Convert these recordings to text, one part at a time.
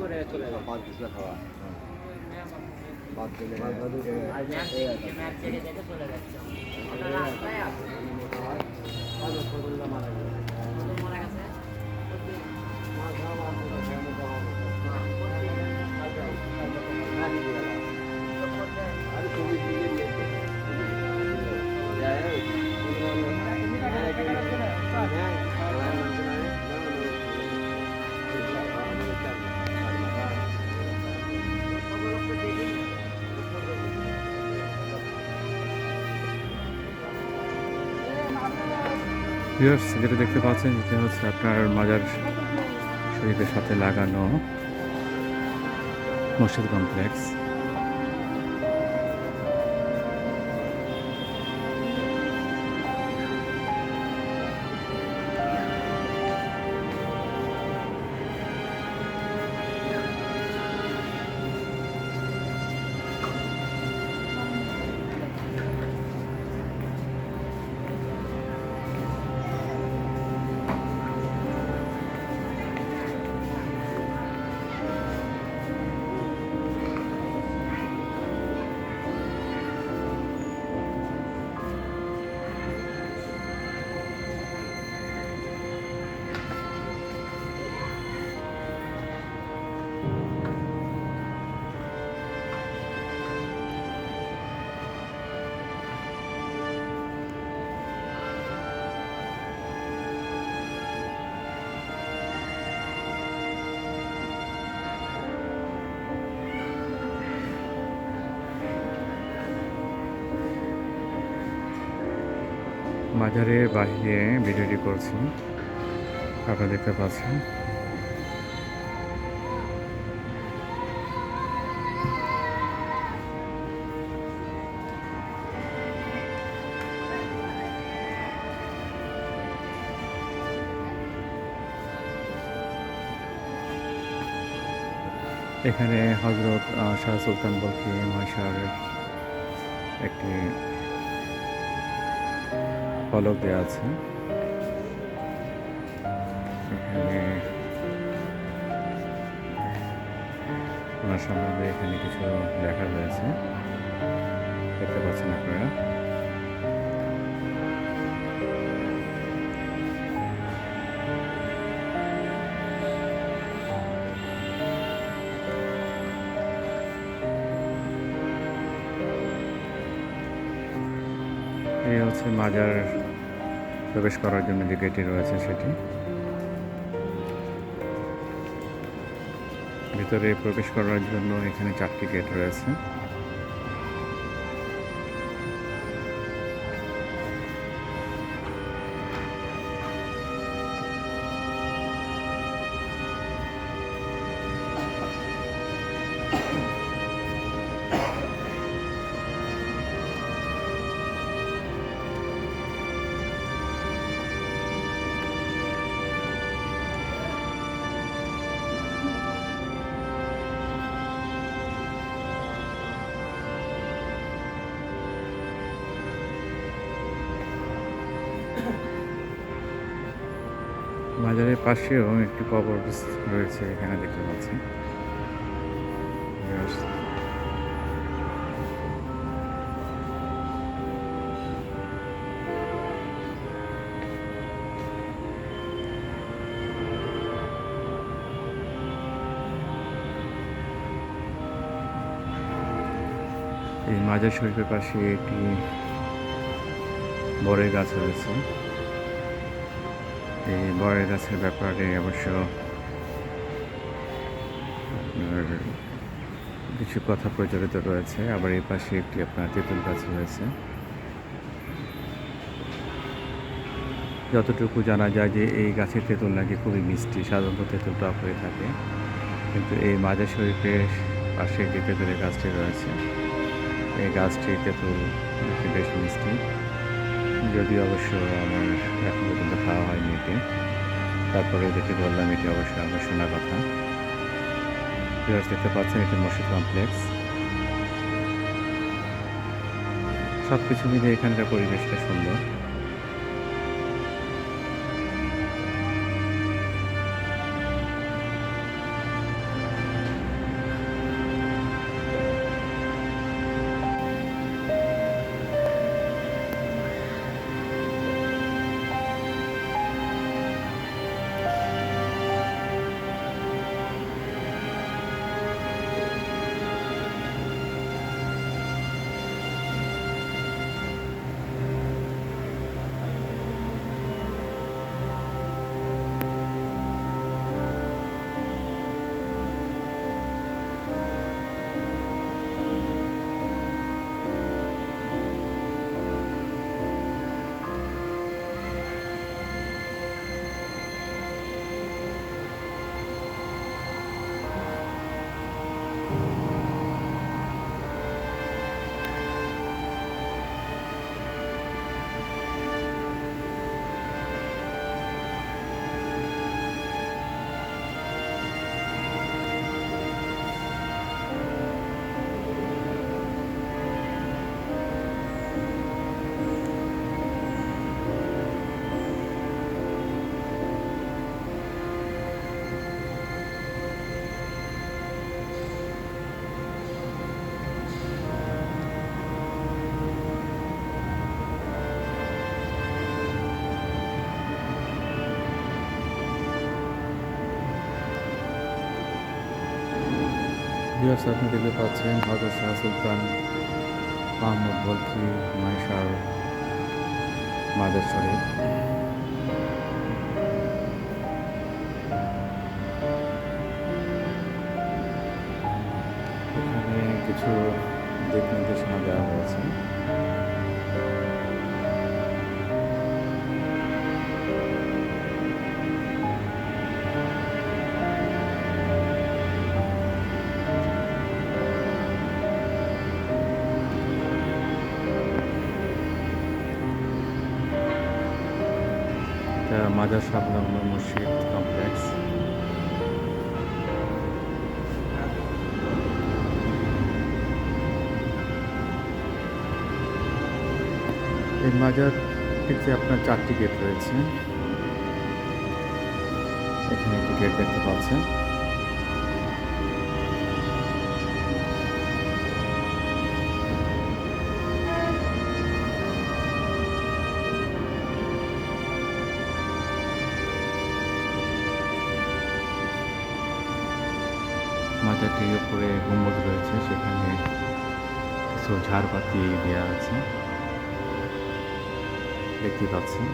করে চলে যাচ্ছে পাঁচ দিশা খাওয়া। চলে যাচ্ছে ভিউয়ার্স যেটা দেখতে পাচ্ছেন যেটা হচ্ছে আপনার মাজার শরীফের সাথে লাগানো মসজিদ কমপ্লেক্স। মাজারের বাহিরে ভিডিওটি করছি। আপনারা দেখতে পাচ্ছেন। এখানে হজরত শাহ সুলতান বলকি মহাশয়ের একটি ফলক দেওয়া আছে। এখানে সম্বন্ধে এখানে কিছু লেখা হয়েছে দেখতে পাচ্ছেন আপনারা। এই হচ্ছে মাজার প্রবেশ করার জন্য যে গেটটি রয়েছে সেটি। ভিতরে প্রবেশ করার জন্য এখানে চারটি গেট রয়েছে। মাজারের পাশেও একটি কবর রয়েছে, এখানে দেখতে পাচ্ছি। এই মাজার শরীফের পাশে একটি বড়ের গাছ রয়েছে। এই বড়ের গাছের ব্যাপারে অবশ্য আপনার কিছু কথা প্রচলিত রয়েছে। আবার এই পাশে একটি আপনার তেঁতুল গাছ রয়েছে। যতটুকু জানা যায় যে এই গাছের তেঁতুল নাকি খুবই মিষ্টি, সাধারণত তেঁতুল টক হয়ে থাকে। কিন্তু এই মাজার শরীফের পাশে যে তেঁতুলের গাছটি রয়েছে, এই গাছটি তেঁতুল নাকি বেশ মিষ্টি। যদি অবশ্য আমার এখন পর্যন্ত খাওয়া হয়নি এটি। তারপরে দেখে বললাম এটি অবশ্যই আমার শোনা কথা। ভিউয়ার্স দেখতে পাচ্ছেন, এটি মসজিদ কমপ্লেক্স সব কিছু মিলে এখানকার পরিবেশটা সুন্দর। ভিউয়ার্স, আপনি দেখতে পাচ্ছেন হজরত শাহ সুলতান মাহমুদ বলকি মাইশার মাদার কিছু দিক নির্দেশনা দেওয়া হয়েছে। মাজার সংলগ্ন মসজিদ কমপ্লেক্স। এই মাজার মাজারটিতে আপনার চারটি গেট রয়েছে, এখানে একটি গেট দেখতে পাচ্ছেন। ঝাড়বাতি দেওয়া আছে। দেখতে পাচ্ছেন।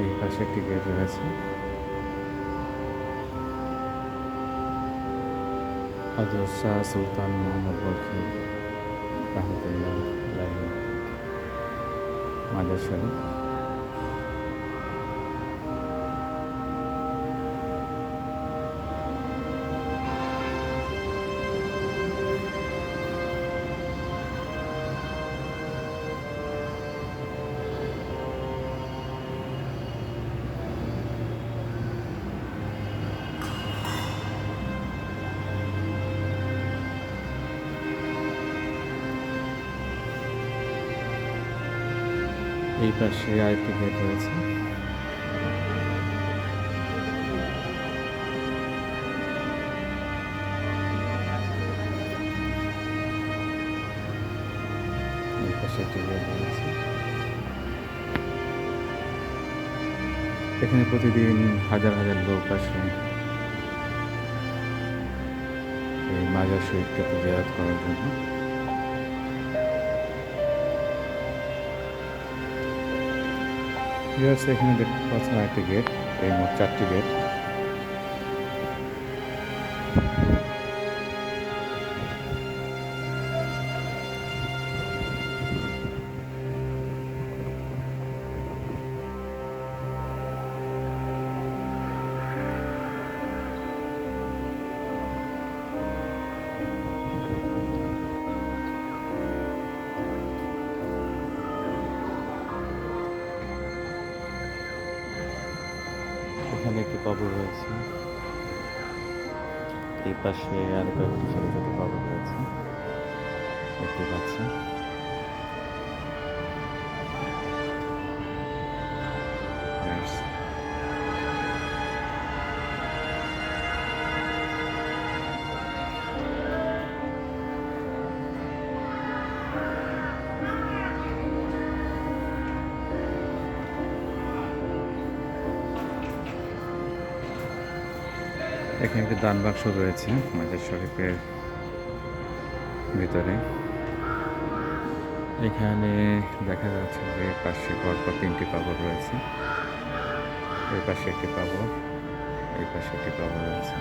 এই পাশে একটি গেট রয়েছে। হজরত শাহ সুলতান মোহাম্মদ বলকি রহমতুল্লাহ মাজার শরীফ। পাশে আরেকটি গেট রয়েছে। এখানে প্রতিদিন হাজার হাজার লোক আসে। এই মাজার শরীফকে জিয়ারত করার জন্য। ভিউয়ার্স এখানে দেখতে পাচ্ছেন একটি গেট এই মোট চারটি গেট এখানে একটি কবর রয়েছে। এই পাশে আরও কয়েকটি ছোট ছোট কবর রয়েছে। দেখতে পাচ্ছেন। এখানে একটি দান বাক্স রয়েছে মাজার শরীফের ভিতরে। এখানে দেখা যাচ্ছে যে পাশে পরপর তিনটি পাগর রয়েছে। এই পাশে একটি পাগর এই পাশে একটি পাগর রয়েছে।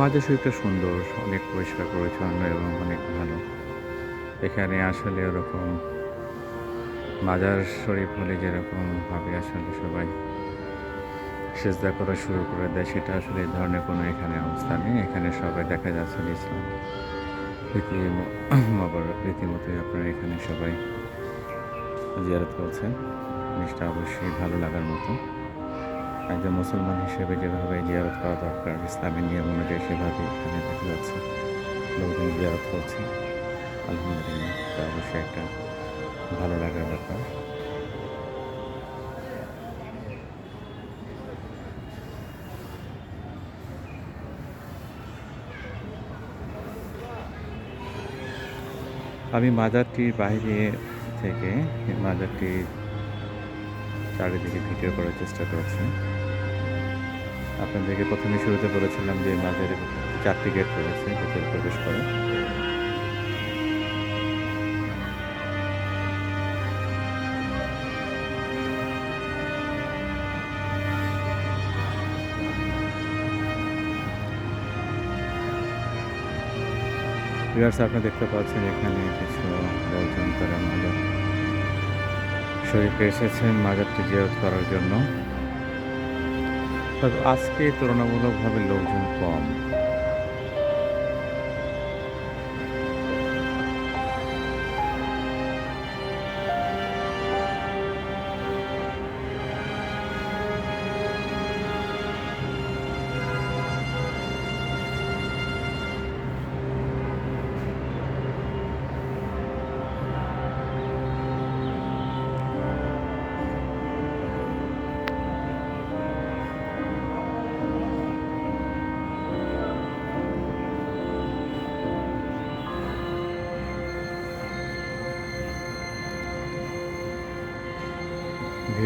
মাঝে শরীরটা সুন্দর, অনেক পরিষ্কার পরিচ্ছন্ন এবং অনেক ভালো। এখানে আসলে ওরকম মাজার শরীফ হলে যেরকম ভাবে আসলে সবাই সেজদা করা শুরু করে দেয়, সেটা আসলে এই ধরনের কোনো এখানে অবস্থা নেই। এখানে সবাই দেখা যাচ্ছে ইসলাম রীতি রীতিমতোই আপনারা এখানে সবাই জিয়ারত করছেন। জিনিসটা অবশ্যই ভালো লাগার মতো। একজন মুসলমান হিসেবে যেভাবে জিয়ারত করা দরকার, ইসলামের নিয়ম অনুযায়ী সেভাবে এখানে দেখা যাচ্ছে লোকজন জিয়ারত করছে। আলহামদুলিল্লাহ, এটা অবশ্যই একটা ভালো লাগার ব্যাপার। আমি মাজারটির বাইরে থেকে, মাজারটির চারিদিকে ভিডিও করার চেষ্টা করছি। আপনাদেরকে প্রথমে শুরুতে বলেছিলাম যে মাঝের চারটি গেট রয়েছে ভেতরে প্রবেশ করে। আপনি দেখতে পাচ্ছেন এখানে কিছু লোকজন তারা মাজার শরীফে এসেছেন মাজারটি জিয়ারত করার জন্য। তবে আজকে তুলনামূলকভাবে লোকজন কম।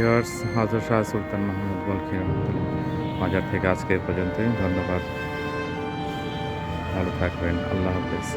ভিউয়ার্স, হাজর শাহ সুলতান মাহমুদ বলকি রহমতুল্লাহ। মাজার থেকে আজকে এ পর্যন্তই। ধন্যবাদ। ভালো থাকবেন। আল্লাহ হাফেজ।